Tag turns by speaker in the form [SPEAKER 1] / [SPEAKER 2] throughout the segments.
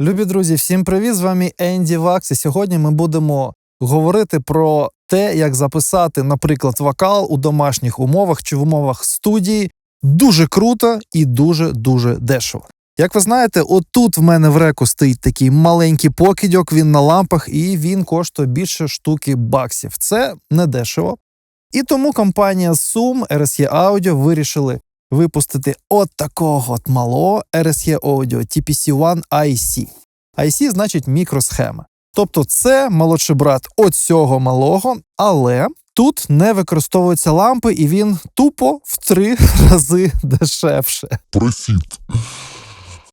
[SPEAKER 1] Любі друзі, всім привіт! З вами Енді Вакс. І сьогодні ми будемо говорити про те, як записати, наприклад, вокал у домашніх умовах чи в умовах студії дуже круто і дуже дуже дешево. Як ви знаєте, отут в мене в реку стоїть такий маленький покидьок, він на лампах, і він коштує більше штуки баксів. Це не дешево. І тому компанія Zoom RSE Audio вирішили випустити от такого от малого RSE Audio TPC-1 IC. IC значить мікросхема. Тобто це молодший брат от цього малого, але тут не використовуються лампи, і він тупо в три рази дешевше.
[SPEAKER 2] Профіт.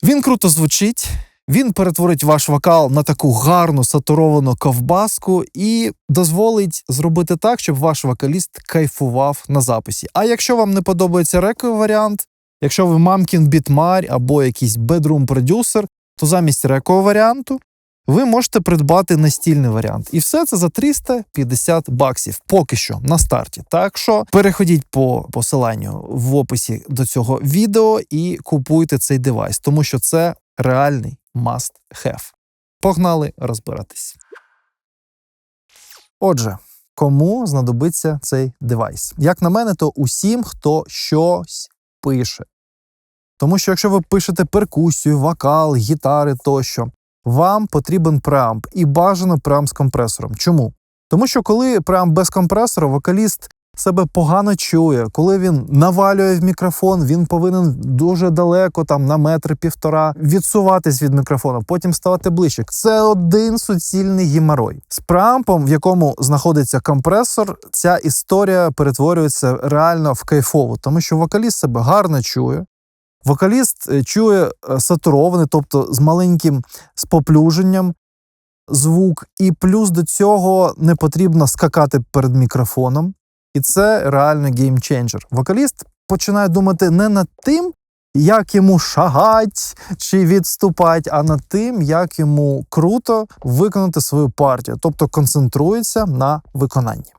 [SPEAKER 1] Він круто звучить. Він перетворить ваш вокал на таку гарну сатуровану ковбаску і дозволить зробити так, щоб ваш вокаліст кайфував на записі. А якщо вам не подобається рековий варіант, якщо ви мамкін бітмар або якийсь бедрум продюсер, то замість рекового варіанту ви можете придбати настільний варіант. І все це за 350 баксів поки що на старті. Так що переходіть по посиланню в описі до цього відео і купуйте цей девайс, тому що це реальний must have. Погнали розбиратись. Отже, кому знадобиться цей девайс? Як на мене, то усім, хто щось пише. Тому що якщо ви пишете перкусію, вокал, гітари тощо, вам потрібен преамп і бажано преамп з компресором. Чому? Тому що коли преамп без компресора, вокаліст себе погано чує. Коли він навалює в мікрофон, він повинен дуже далеко, там на метр півтора, відсуватись від мікрофону, потім ставати ближче. Це один суцільний геморой. З преампом, в якому знаходиться компресор, ця історія перетворюється реально в кайфову, тому що вокаліст себе гарно чує. Вокаліст е, чує е, сатурований, тобто з маленьким споплюженням звук, і плюс до цього не потрібно скакати перед мікрофоном. І це реально геймченджер. Вокаліст починає думати не над тим, як йому шагать чи відступать, а над тим, як йому круто виконати свою партію, тобто концентрується на виконанні.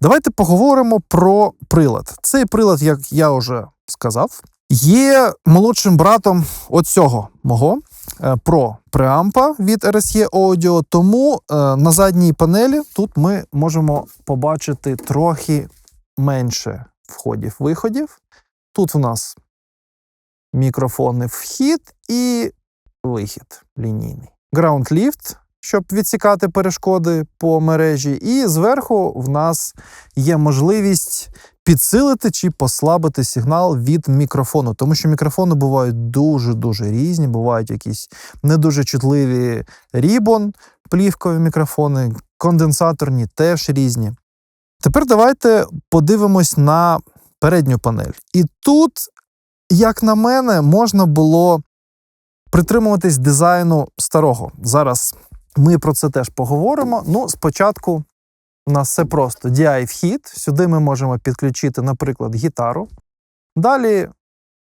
[SPEAKER 1] Давайте поговоримо про прилад. Цей прилад, як я вже сказав, є молодшим братом оцього мого е, про преампа від RSE Audio. Тому е, на задній панелі тут ми можемо побачити трохи менше входів-виходів. Тут у нас мікрофонний вхід і вихід лінійний. Ground Lift, щоб відсікати перешкоди по мережі, і зверху в нас є можливість підсилити чи послабити сигнал від мікрофону, тому що мікрофони бувають дуже-дуже різні, бувають якісь не дуже чутливі рібон, плівкові мікрофони, конденсаторні теж різні. Тепер давайте подивимось на передню панель. І тут, як на мене, можна було притримуватись дизайну старого. Зараз ми про це теж поговоримо. Ну, спочатку у нас все просто DI-вхід. Сюди ми можемо підключити, наприклад, гітару. Далі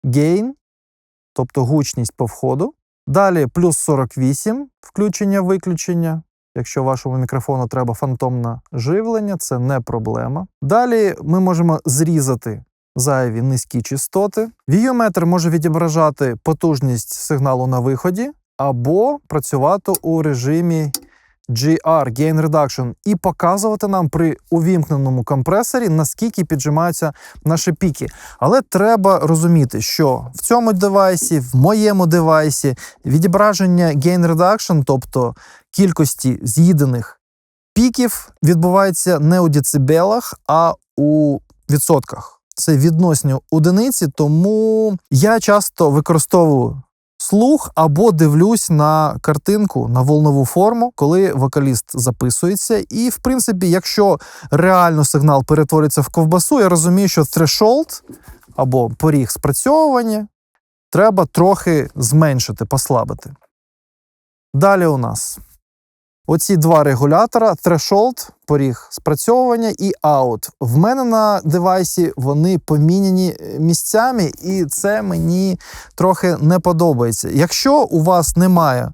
[SPEAKER 1] гейн, тобто гучність по входу. Далі плюс 48 включення-виключення. Якщо вашому мікрофону треба фантомне живлення, це не проблема. Далі ми можемо зрізати зайві низькі частоти. Віометр може відображати потужність сигналу на виході або працювати у режимі GR Gain Reduction і показувати нам при увімкненому компресорі, наскільки піджимаються наші піки. Але треба розуміти, що в цьому девайсі, в моєму девайсі, відображення Gain Reduction, тобто кількості з'їдених піків, відбувається не у децибелах, а у відсотках. Це відносні одиниці, тому я часто використовую слух або дивлюсь на картинку, на волнову форму, коли вокаліст записується. І, в принципі, якщо реально сигнал перетвориться в ковбасу, я розумію, що threshold або поріг спрацьовування треба трохи зменшити, послабити. Далі у нас оці два регулятора: threshold, поріг спрацьовування і out. В мене на девайсі вони поміняні е, місцями, і це мені трохи не подобається. Якщо у вас немає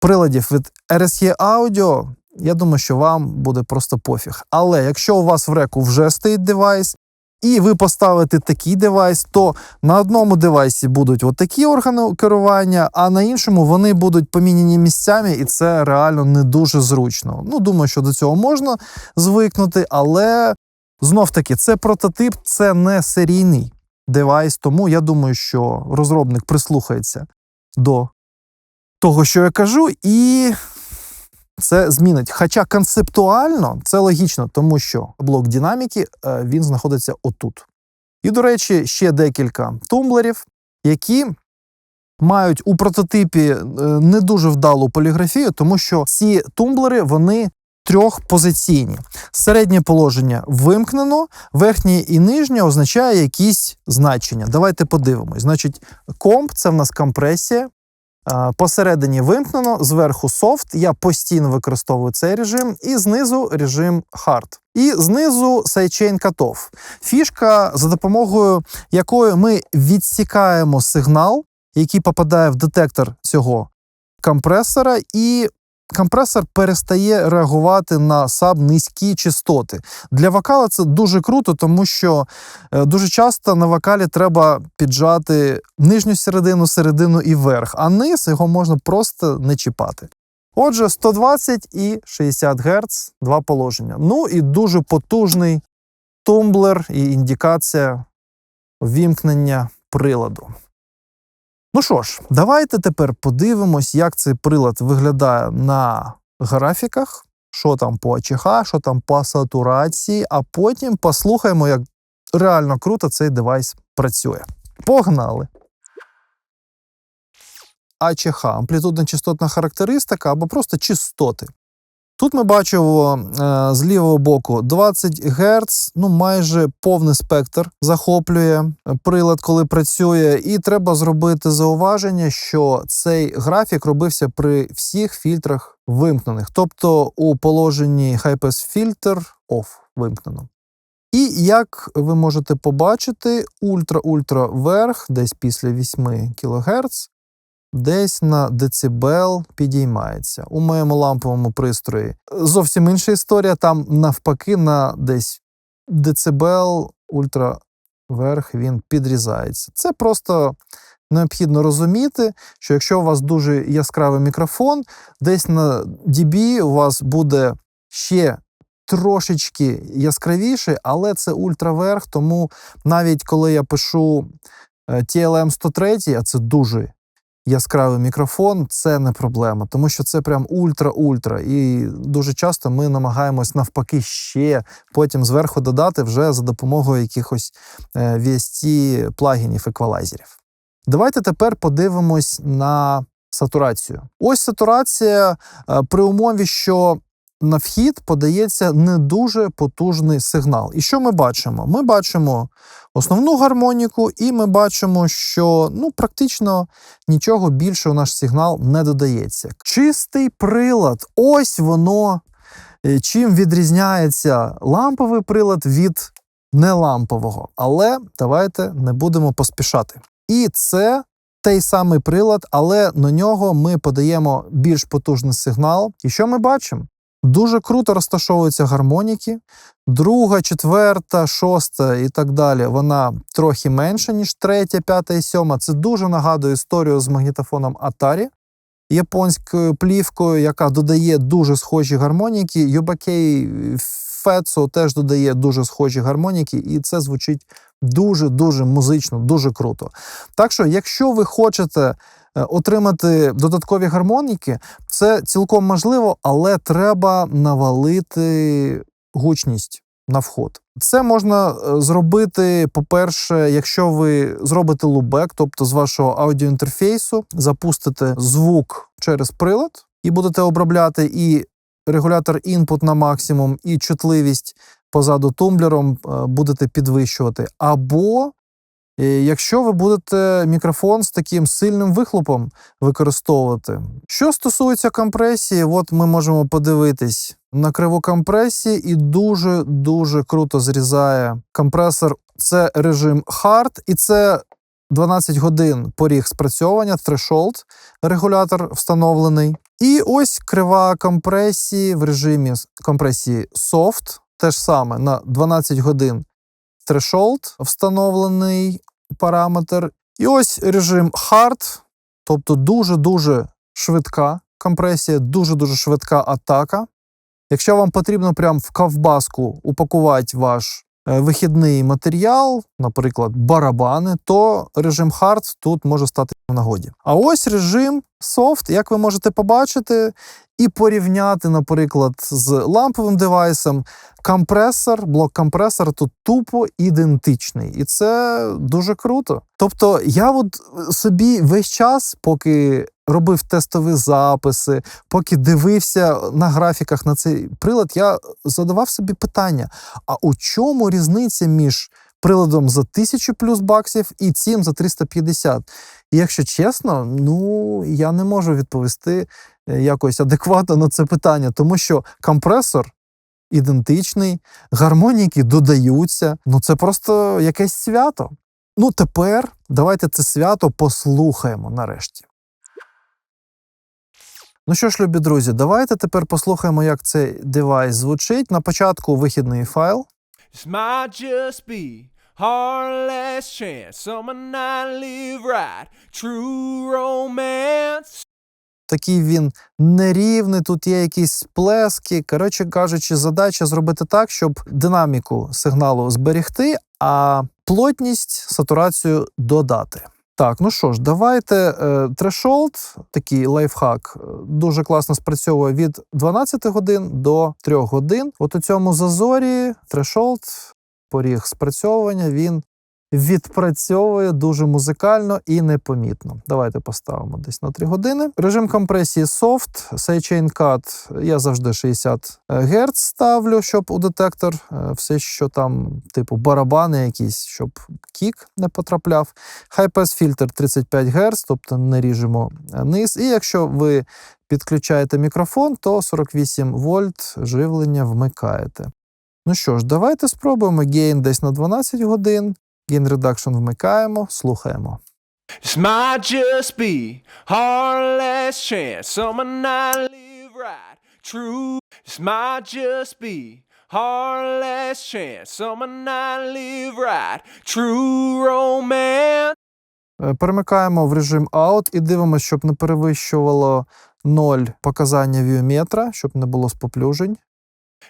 [SPEAKER 1] приладів від RSE Audio, я думаю, що вам буде просто пофіг. Але якщо у вас в реку вже стоїть девайс, і ви поставите такий девайс, то на одному девайсі будуть отакі органи керування, а на іншому вони будуть поміняні місцями, і це реально не дуже зручно. Ну, думаю, що до цього можна звикнути, але знов таки це прототип, це не серійний девайс. Тому я думаю, що розробник прислухається до того, що я кажу, і це змінить. Хоча концептуально це логічно, тому що блок динаміки е, він знаходиться отут. І, до речі, ще декілька тумблерів, які мають у прототипі е, не дуже вдалу поліграфію, тому що ці тумблери вони трьохпозиційні. Середнє положення вимкнено, верхнє і нижнє означає якісь значення. Давайте подивимось. Значить, комп це в нас компресія. А, Посередині вимкнено, зверху софт. Я постійно використовую цей режим, і знизу режим hard. І знизу сайчейн катов. Фішка, за допомогою якої ми відсікаємо сигнал, який попадає в детектор цього компресора, і компресор перестає реагувати на саб низькі частоти. Для вокала це дуже круто, тому що е, дуже часто на вокалі треба піджати нижню середину, середину і верх, а низ його можна просто не чіпати. Отже, 120 і 60 Гц, два положення. Ну і дуже потужний тумблер і індикація вімкнення приладу. Ну що ж, давайте тепер подивимось, як цей прилад виглядає на графіках, що там по АЧХ, що там по сатурації, а потім послухаємо, як реально круто цей девайс працює. Погнали! АЧХ амплітудна частотна характеристика або просто частоти. Тут ми бачимо е, з лівого боку 20 Гц, ну майже повний спектр захоплює е, прилад, коли працює, і треба зробити зауваження, що цей графік робився при всіх фільтрах вимкнених, тобто у положенні Pass Filter OFF вимкнено. І як ви можете побачити, ультра-ультра верх, десь після 8 кГц, десь на децибел підіймається. У моєму ламповому пристрої зовсім інша історія. Там навпаки на десь децибел ультраверх він підрізається. Це просто необхідно розуміти, що якщо у вас дуже яскравий мікрофон, десь на dB у вас буде ще. Трошечки яскравіший, але це ультраверх, тому навіть коли я пишу е, TLM 103, а це дуже яскравий мікрофон, це не проблема, тому що це прям ультра-ультра. І дуже часто ми намагаємось навпаки ще потім зверху додати вже за допомогою якихось ВІСТІ, VST плагінів еквалайзерів. Давайте тепер подивимось на сатурацію. Ось сатурація е, при умові, що на вхід подається не дуже потужний сигнал. І що ми бачимо? Ми бачимо основну гармоніку, і ми бачимо, що ну, практично нічого більше у наш сигнал не додається. Чистий прилад, ось воно е, чим відрізняється ламповий прилад від нелампового. Але давайте не будемо поспішати. І це. Той самий прилад, але на нього ми подаємо більш потужний сигнал. І що ми бачимо? Дуже круто розташовуються гармоніки. Друга, четверта, шоста і так далі. Вона трохи менша, ніж третя, п'ята і сьома. Це дуже нагадує історію з магнітофоном Atari, японською плівкою, яка додає дуже схожі гармоніки. Юбакей Фецо теж додає дуже схожі гармоніки, і це звучить дуже-дуже музично, дуже круто. Так що, якщо ви хочете Е, отримати додаткові гармоніки, це цілком можливо, але треба навалити гучність на вход. Це можна е, зробити, по-перше, якщо ви зробите лубек, тобто з вашого аудіоінтерфейсу, запустите звук через прилад і будете обробляти і регулятор інпут на максимум, і чутливість позаду тумблером е, будете підвищувати. Або Якщо ви будете мікрофон з таким сильним вихлопом використовувати. Що стосується компресії, от ми можемо подивитись на криву компресії і дуже-дуже круто зрізає компресор. Це режим Hard, і це 12 годин поріг спрацьовування, threshold, регулятор встановлений. І ось крива компресії в режимі компресії Soft, теж саме на 12 годин threshold встановлений параметр. І ось режим Hard, тобто дуже-дуже швидка компресія, дуже-дуже швидка атака. Якщо вам потрібно прям в ковбаску упакувати ваш вихідний матеріал, наприклад, барабани, то режим Hard тут може стати в нагоді. А ось режим Soft, як ви можете побачити, і порівняти, наприклад, з ламповим девайсом, компресор, блок компресора тут тупо ідентичний, і це дуже круто. Тобто, я от собі весь час, поки робив тестові записи, поки дивився на графіках на цей прилад, я задавав собі питання: а у чому різниця між приладом за 1000 плюс баксів і цим за 350? І якщо чесно, ну я не можу відповісти е, якось адекватно на це питання, тому що компресор ідентичний, гармоніки додаються. Ну це просто якесь свято. Ну тепер давайте це свято послухаємо нарешті. Ну що ж, любі друзі, давайте тепер послухаємо, як цей девайс звучить. На початку вихідний файл.
[SPEAKER 2] This might just be our last chance. Someone I live right. True romance.
[SPEAKER 1] Такий він нерівний, тут є якісь сплески. Коротше кажучи, задача зробити так, щоб динаміку сигналу зберегти, а плотність, сатурацію додати. Так, ну що ж, давайте трешолд, такий лайфхак, е, дуже класно спрацьовує від 12 годин до 3 годин. От у цьому зазорі трешолд, поріг спрацьовування, він відпрацьовує дуже музикально і непомітно. Давайте поставимо десь на 3 години. Режим компресії Soft, Sidechain Cut я завжди 60 Гц ставлю, щоб у детектор е, все, що там, типу барабани якісь, щоб кік не потрапляв. High Pass фільтр 35 Гц, тобто не ріжемо е, низ. І якщо ви підключаєте мікрофон, то 48 вольт живлення вмикаєте. Ну що ж, давайте спробуємо гейн десь на 12 годин. Gain Reduction вмикаємо, слухаємо.
[SPEAKER 2] This might just be our last chance. Someone I live right. True. This might just be our last chance. Someone I live right. True romance.
[SPEAKER 1] Е, Перемикаємо в режим Out і дивимося, щоб не перевищувало 0 показання віометра, щоб не було споплюжень.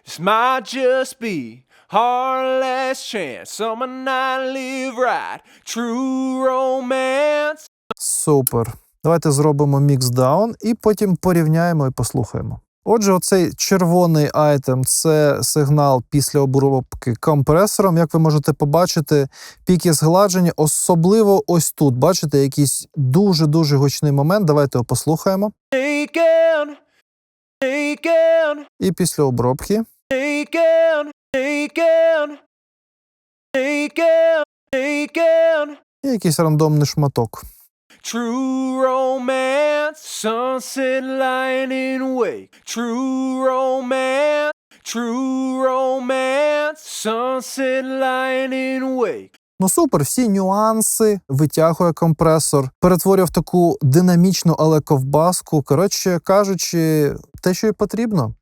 [SPEAKER 2] This might just be our last chance. Someone I live right. True romance.
[SPEAKER 1] Супер. Давайте зробимо міксдаун і потім порівняємо і послухаємо. Отже, оцей червоний айтем це сигнал після обробки компресором. Як ви можете побачити, піки згладжені, особливо ось тут. Бачите, якийсь дуже-дуже гучний момент. Давайте його послухаємо. І після обробки
[SPEAKER 2] Taken. Taken. Taken. Taken.
[SPEAKER 1] і якийсь рандомний шматок.
[SPEAKER 2] True romance, sunset lightning wake. True romance, true romance, sunset lightning wake.
[SPEAKER 1] Ну супер, всі нюанси витягує компресор, перетворює в таку динамічну, але ковбаску. Коротше кажучи, те, що й потрібно.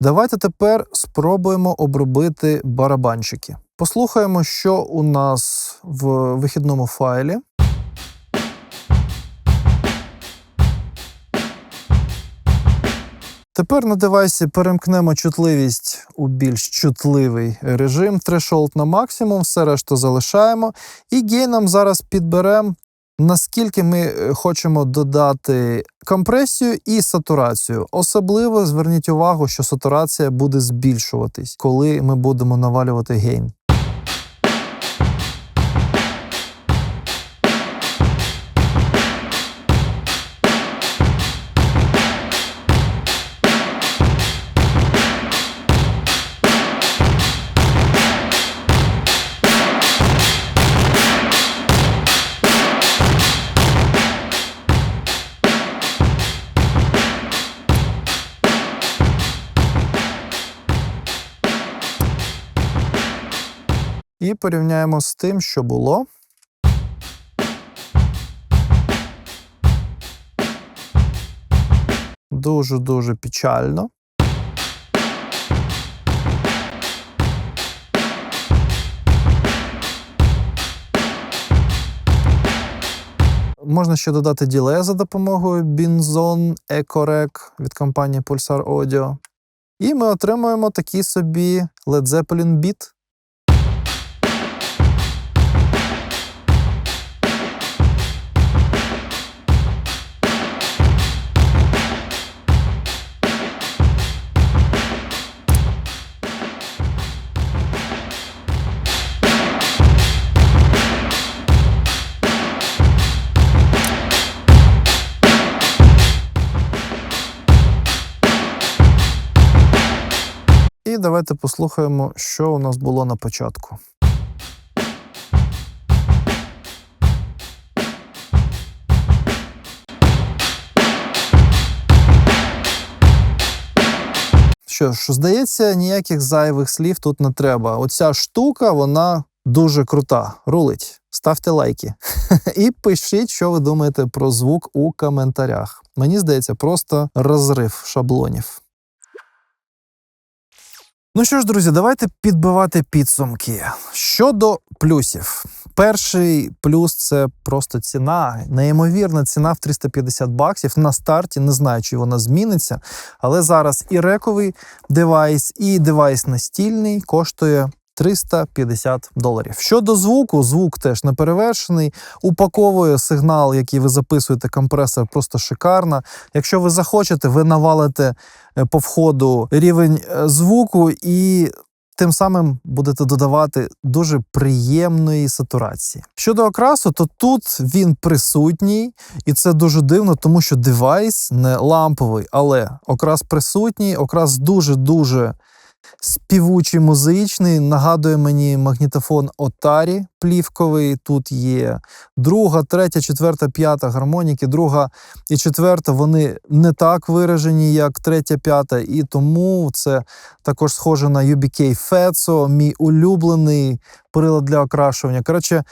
[SPEAKER 1] Давайте тепер спробуємо обробити барабанчики. Послухаємо, що у нас в вихідному файлі. Тепер на девайсі перемкнемо чутливість у більш чутливий режим, threshold на максимум, все решту залишаємо. І гейном зараз підберемо, наскільки ми е, хочемо додати компресію і сатурацію. Особливо зверніть увагу, що сатурація буде збільшуватись, коли ми будемо навалювати гейн. І порівняємо з тим, що було. Дуже-дуже печально. Можна ще додати діле за допомогою Binzon EcoRec від компанії Pulsar Audio. І ми отримуємо такий собі Led Zeppelin Beat. Давайте послухаємо, що у нас було на початку. Що ж, здається, ніяких зайвих слів тут не треба. Оця штука, вона дуже крута. Рулить. Ставте лайки. І пишіть, що ви думаєте про звук у коментарях. Мені здається, просто розрив шаблонів. Ну що ж, друзі, давайте підбивати підсумки. Щодо плюсів, перший плюс це просто ціна. Неймовірна ціна в 350 баксів на старті. Не знаю, чи вона зміниться, але зараз і рековий девайс, і девайс настільний коштує. 350 доларів. Щодо звуку, звук теж не перевершений. Упаковує сигнал, який ви записуєте, компресор просто шикарно. Якщо ви захочете, ви навалите е, по входу рівень е, звуку і тим самим будете додавати дуже приємної сатурації. Щодо окрасу, то тут він присутній, і це дуже дивно, тому що девайс не ламповий, але окрас присутній, окрас дуже-дуже співучий музичний. Нагадує мені магнітофон Отарі плівковий. Тут є друга, третя, четверта, п'ята гармоніки. Друга і четверта вони не так виражені, як третя, п'ята, і тому це також схоже на UBK Fetso, мій улюблений прилад для окрашування. Коротше,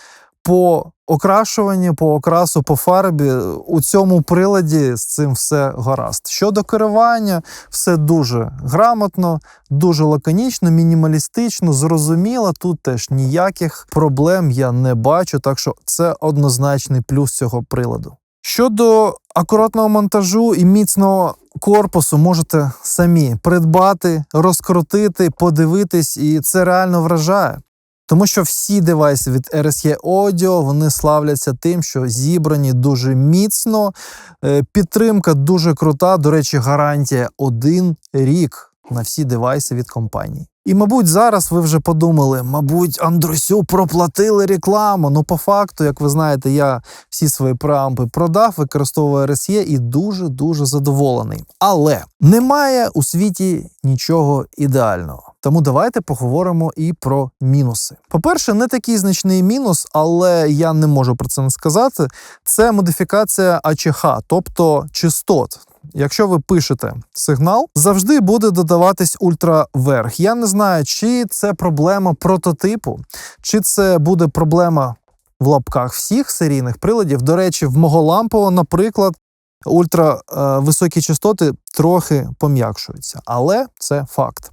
[SPEAKER 1] по окрашуванню, по окрасу, по фарбі у цьому приладі з цим все гаразд. Щодо керування, все дуже грамотно, дуже лаконічно, мінімалістично, зрозуміло. Тут теж ніяких проблем я не бачу, так що це однозначний плюс цього приладу. Щодо акуратного монтажу і міцного корпусу, можете самі придбати, розкрутити, подивитись, і це реально вражає. Тому що всі девайси від RSE Audio вони славляться тим, що зібрані дуже міцно. Е, Підтримка дуже крута. До речі, гарантія один рік на всі девайси від компанії. І, мабуть, зараз ви вже подумали, мабуть, Андрусю проплатили рекламу. Ну, по факту, як ви знаєте, я всі свої преампи продав, використовую RSE і дуже дуже задоволений. Але немає у світі нічого ідеального. Тому давайте поговоримо і про мінуси. По-перше, не такий значний мінус, але я не можу про це не сказати. Це модифікація АЧХ, тобто частот. Якщо ви пишете сигнал, завжди буде додаватись ультраверх. Я не знаю, чи це проблема прототипу, чи це буде проблема в лапках всіх серійних приладів. До речі, в мого лампового, наприклад, ультрависокі частоти трохи пом'якшуються, але це факт.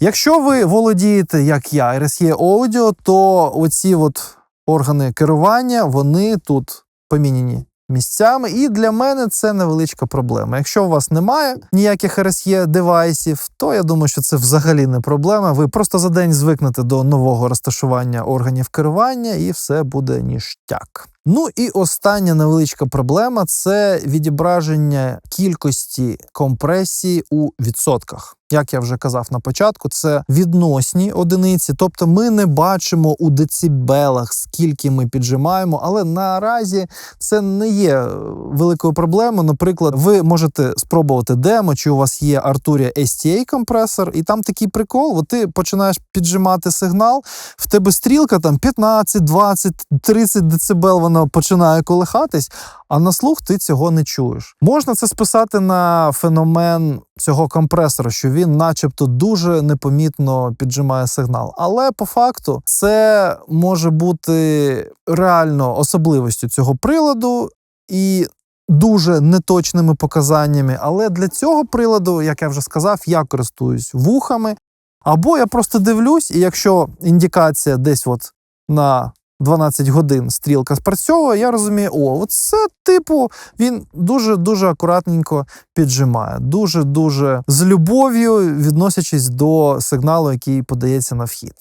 [SPEAKER 1] Якщо ви володієте, як я, RSE Audio, то оці от органи керування, вони тут поміняні місцями, і для мене це невеличка проблема. Якщо у вас немає ніяких RSE девайсів, то я думаю, що це взагалі не проблема. Ви просто за день звикнете до нового розташування органів керування, і все буде ніштяк. Ну і остання невеличка проблема це відображення кількості компресії у відсотках. Як я вже казав на початку, це відносні одиниці, тобто ми не бачимо у децибелах, скільки ми піджимаємо, але наразі це не є е, великою проблемою. Наприклад, ви можете спробувати демо, чи у вас є Arturia STA компресор, і там такий прикол. От ти починаєш піджимати сигнал, в тебе стрілка там 15, 20, 30 децибел, вона починає колихатись, а на слух ти цього не чуєш. Можна це списати на феномен цього компресора, що він, начебто, дуже непомітно піджимає сигнал. Але по факту це може бути реально особливістю цього приладу і. Дуже неточними показаннями, але для цього приладу, як я вже сказав, я користуюсь вухами, або я просто дивлюсь, і якщо індикація десь от на 12 годин стрілка спрацьовує, я розумію, о, оце типу він дуже-дуже акуратненько піджимає, дуже-дуже з любов'ю відносячись до сигналу, який подається на вхід.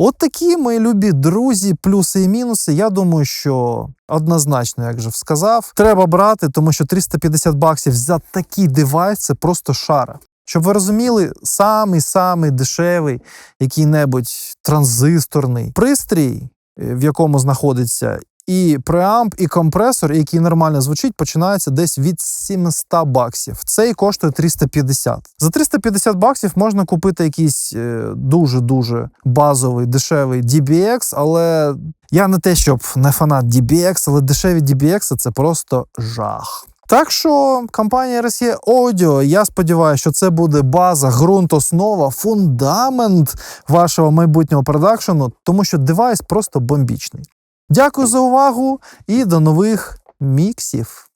[SPEAKER 1] От такі, мої любі друзі, плюси і мінуси. Я думаю, що однозначно, як же сказав, треба брати, тому що 350 баксів за такий девайс це просто шара. Щоб ви розуміли, самий самий дешевий який-небудь транзисторний пристрій, в якому знаходиться і преамп, і компресор, який нормально звучить, починається десь від 700 баксів. Цей коштує 350. За 350 баксів можна купити якийсь е, дуже-дуже базовий дешевий DBX, але я не те, щоб не фанат DBX, але дешеві DBX це просто жах. Так що компанія RSE Audio, я сподіваюся, що це буде база, ґрунт, основа, фундамент вашого майбутнього продакшену, тому що девайс просто бомбічний. Дякую за увагу і до нових міксів.